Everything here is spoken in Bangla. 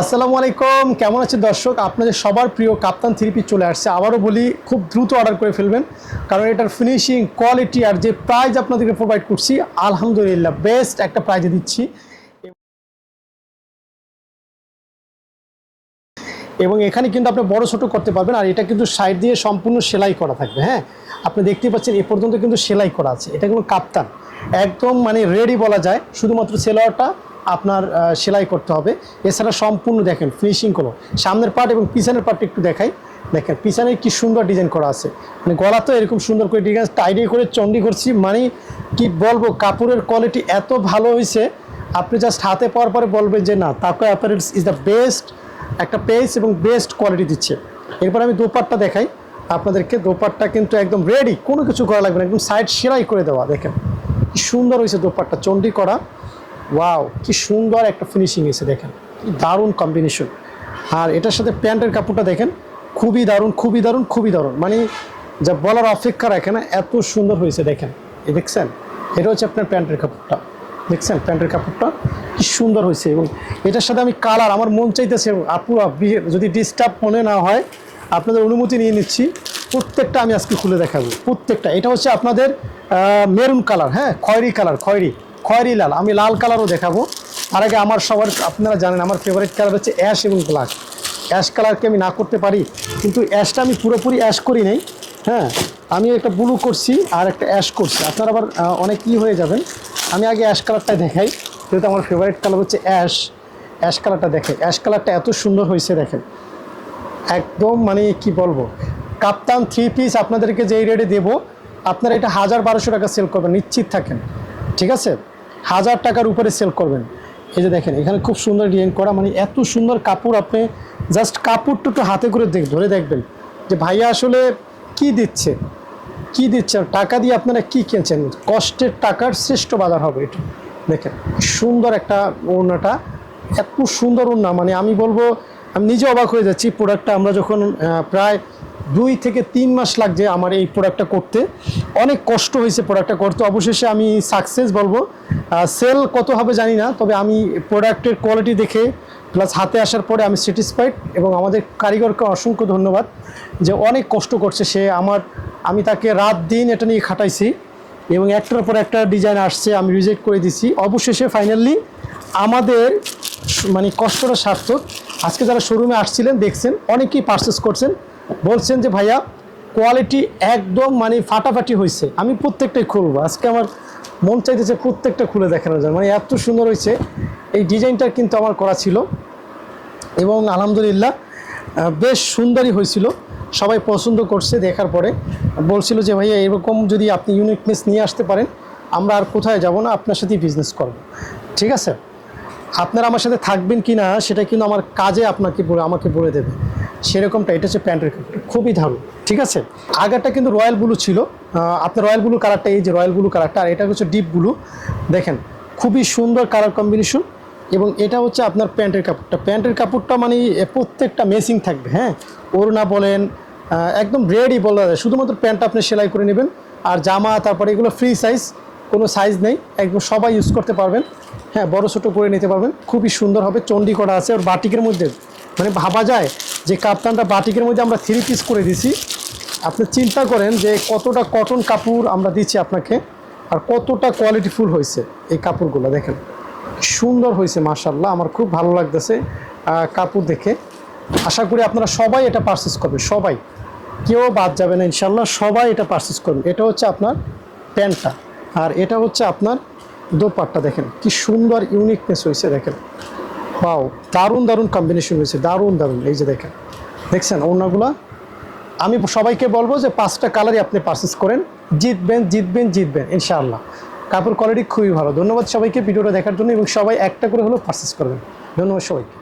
আসসালামু আলাইকুম, কেমন আছে দর্শক? আপনাদের সবার প্রিয় কাপ্তান থ্রি পিস চলে আসছে। আবারও বলি, খুব দ্রুত অর্ডার করে ফেলবেন, কারণ এটার ফিনিশিং কোয়ালিটি আর যে প্রাইজ আপনাদেরকে প্রোভাইড করছি, আলহামদুলিল্লাহ বেস্ট একটা প্রাইজে দিচ্ছি। এবং এখানে কিন্তু আপনি বড় ছোট করতে পারবেন, আর এটা কিন্তু সাইড দিয়ে সম্পূর্ণ সেলাই করা থাকবে হ্যাঁ? আপনি দেখতেই পাচ্ছেন, এ পর্যন্ত কিন্তু সেলাই করা আছে। এটা কিন্তু কাপ্তান একদম মানে রেডি বলা যায়, শুধুমাত্র সেলোয়ারটা আপনার সেলাই করতে হবে। এছাড়া সম্পূর্ণ দেখেন ফিনিশিং করো সামনের পার্ট এবং পিছনের পার্ট একটু দেখাই। দেখেন পিছনে কি সুন্দর ডিজাইন করা আছে। মানে গলা তো এরকম সুন্দর করে ডিজাইন টাইডি করে চন্ডি করছি। মানে কি বলব, কাপড়ের কোয়ালিটি এত ভালো হয়েছে। আপনি জাস্ট হাতে পাওয়ার পরে বলবেন যে, না তাকে অ্যাপারেলস ইজ দ্য বেস্ট একটা পেস এবং বেস্ট কোয়ালিটি দিচ্ছে। এরপর আমি দোপাট্টা দেখাই। আপনাদেরকে দোপাট্টা কিন্তু একদম রেডি কোনো কিছু করা লাগবে না। একদম সাইড সেলাই করে দেওয়া। দেখেন কি সুন্দর হয়েছে দোপাট্টা। চন্ডি করা। ওয়াও কি সুন্দর একটা ফিনিশিং এসে দেখেন। দারুণ কম্বিনেশন আর এটার সাথে প্যান্টের কাপড়টা দেখেন, খুবই দারুণ খুবই দারুণ খুবই দারুণ। মানে যা বলার অপেক্ষা রাখে না, এত সুন্দর হয়েছে দেখেন। এ দেখছেন? এটা হচ্ছে আপনার প্যান্টের কাপড়টা। দেখছেন? প্যান্টের কাপড়টা কি সুন্দর হয়েছে এবং এটার সাথে আমি কালার আমার মন চাইতেছে আপু বিহে- যদি ডিস্টার্ব মনে না হয়, আপনাদের অনুমতি নিয়ে নিচ্ছি। প্রত্যেকটা আমি আজকে খুলে দেখাবো। প্রত্যেকটা। এটা হচ্ছে আপনাদের মেরুন কালার হ্যাঁ? খয়েরি কালার খয়েরি। খয়েরি লাল, আমি লাল কালারও দেখাবো। তার আগে আমার সবার, আপনারা জানেন আমার ফেভারিট কালার হচ্ছে অ্যাশ এবং ব্ল্যাক অ্যাশ কালারকে আমি না করতে পারি, কিন্তু অ্যাশটা আমি পুরোপুরি অ্যাশ করি নাই। হ্যাঁ আমি একটা ব্লু করছি আর একটা অ্যাশ করছি। আপনারা আবার অনেক ই হয়ে যাবেন। আমি আগে অ্যাশ কালারটা দেখাই, যেহেতু আমার ফেভারিট কালার হচ্ছে অ্যাশ অ্যাশ কালারটা দেখে অ্যাশ কালারটা এত সুন্দর হয়েছে দেখেন। একদম মানে কি বলব, কাপ্তান থ্রি পিস আপনাদেরকে যেই রেটে দেবো, আপনারা এটা হাজার বারোশো টাকা সেল করবেন, নিশ্চিত থাকেন। ঠিক আছে? হাজার টাকার উপরে সেল করবেন। এই যে দেখেন, এখানে খুব সুন্দর ডিজাইন করা মানে এত সুন্দর কাপড় আপনি জাস্ট কাপড়টা একটু হাতে করে দেখ ধরে দেখবেন যে ভাইয়া আসলে কি দিচ্ছে? কি দিচ্ছে? টাকা দিয়ে আপনারা কি কিনছেন? কষ্টের টাকার শ্রেষ্ঠ বাজার হবে এটা। দেখেন, সুন্দর একটা ওড়নাটা, এত সুন্দর ওড়না মানে আমি বলব, আমি নিজে অবাক হয়ে যাচ্ছি প্রোডাক্টটা আমরা যখন প্রায় দুই থেকে তিন মাস লাগছে আমার এই প্রোডাক্টটা করতে। অনেক কষ্ট হয়েছে প্রোডাক্টটা করতে। অবশেষে আমি সাকসেস বলব। সেল কত হবে জানি না, তবে আমি প্রোডাক্টের কোয়ালিটি দেখে প্লাস হাতে আসার পরে আমি স্যাটিসফাইড এবং আমাদের কারিগরকে অসংখ্য ধন্যবাদ যে অনেক কষ্ট করছে সে আমার, আমি তাকে রাত দিন এটা নিয়ে খাটাইছি এবং একটার পর একটা ডিজাইন আসছে, আমি রিজেক্ট করে দিছি। অবশেষে ফাইনালি আমাদের মানে কষ্টটা সার্থক। আজকে যারা শোরুমে আসছিলেন, দেখছেন, অনেকেই পারচেস করছেন। বলছেন যে, ভাইয়া কোয়ালিটি একদম মানে ফাটাফাটি হয়েছে আমি প্রত্যেকটাই খুলবো। আজকে আমার মন চাইতেছে প্রত্যেকটা খুলে দেখানো যায় মানে এত সুন্দর হয়েছে এই ডিজাইনটা কিন্তু আমার করা ছিল। এবং আলহামদুলিল্লাহ বেশ সুন্দরই হয়েছিল সবাই পছন্দ করছে দেখার পরে। বলছিল যে, ভাইয়া, এরকম যদি আপনি ইউনিকনেস নিয়ে আসতে পারেন, আমরা আর কোথায় যাব না? আপনার সাথেই বিজনেস করব। ঠিক আছে? আপনারা আমার সাথে থাকবেন কি না, সেটা কিন্তু আমার কাজে আপনাকে বলে, আমাকে বলে দেবে। সেরকমটা, এটা হচ্ছে প্যান্টের খুবই দারুণ, ঠিক আছে? আগেরটা কিন্তু রয়্যাল ব্লু ছিল আপনার রয়্যাল ব্লু কালারটা এই যে রয়্যাল ব্লু কালারটা আর এটা হচ্ছে ডিপ ব্লু, দেখেন, খুবই সুন্দর কালার কম্বিনেশন এবং এটা হচ্ছে আপনার প্যান্টের কাপড়টা। প্যান্টের কাপড়টা মানে প্রত্যেকটা মেসিং থাকবে হ্যাঁ? ওড়না বলেন একদম রেডি বলা যায়, শুধুমাত্র প্যান্টটা আপনি সেলাই করে নেবেন, আর জামা, তারপরে এগুলো ফ্রি সাইজ কোনো সাইজ নেই, একদম সবাই ইউজ করতে পারবেন হ্যাঁ বড় ছোটো করে নিতে পারবেন, খুবই সুন্দর হবে, চণ্ডী করা আছে, ওর বাটিকের মধ্যে মানে ভাবা যায় যে কাপ্তানটা বাটিকের মধ্যে আমরা থ্রি পিস করে দিছি। আপনি চিন্তা করেন যে কতটা কটন কাপড় আমরা দিচ্ছি আপনাকে আর কতটা কোয়ালিটিফুল হয়েছে এই কাপড়গুলো দেখেন। সুন্দর হয়েছে মাশাল্লাহ আমার খুব ভালো লাগতেছে কাপড় দেখে। আশা করি আপনারা সবাই এটা পারচেস করবেন সবাই। কেউ বাদ যাবে না ইনশাল্লাহ সবাই এটা পারচেস করবেন এটা হচ্ছে আপনার প্যান্টটা আর এটা হচ্ছে আপনার দোপাট্টা, দেখেন, কি সুন্দর ইউনিকনেস হয়েছে, দেখেন। পাও দারুণ দারুণ কম্বিনেশন হয়েছে, দারুণ দারুণ। এই যে দেখেন, দেখছেন ওনাগুলা আমি সবাইকে বলব যে পাঁচটা কালারই আপনি পারচেস করেন, জিতবেন জিতবেন জিতবেন, ইনশাআল্লাহ। কাপড় কোয়ালিটি খুবই ভালো। ধন্যবাদ সবাইকে ভিডিওটা দেখার জন্য এবং সবাই একটা করে হলেও পারচেস করবেন। ধন্যবাদ সবাইকে।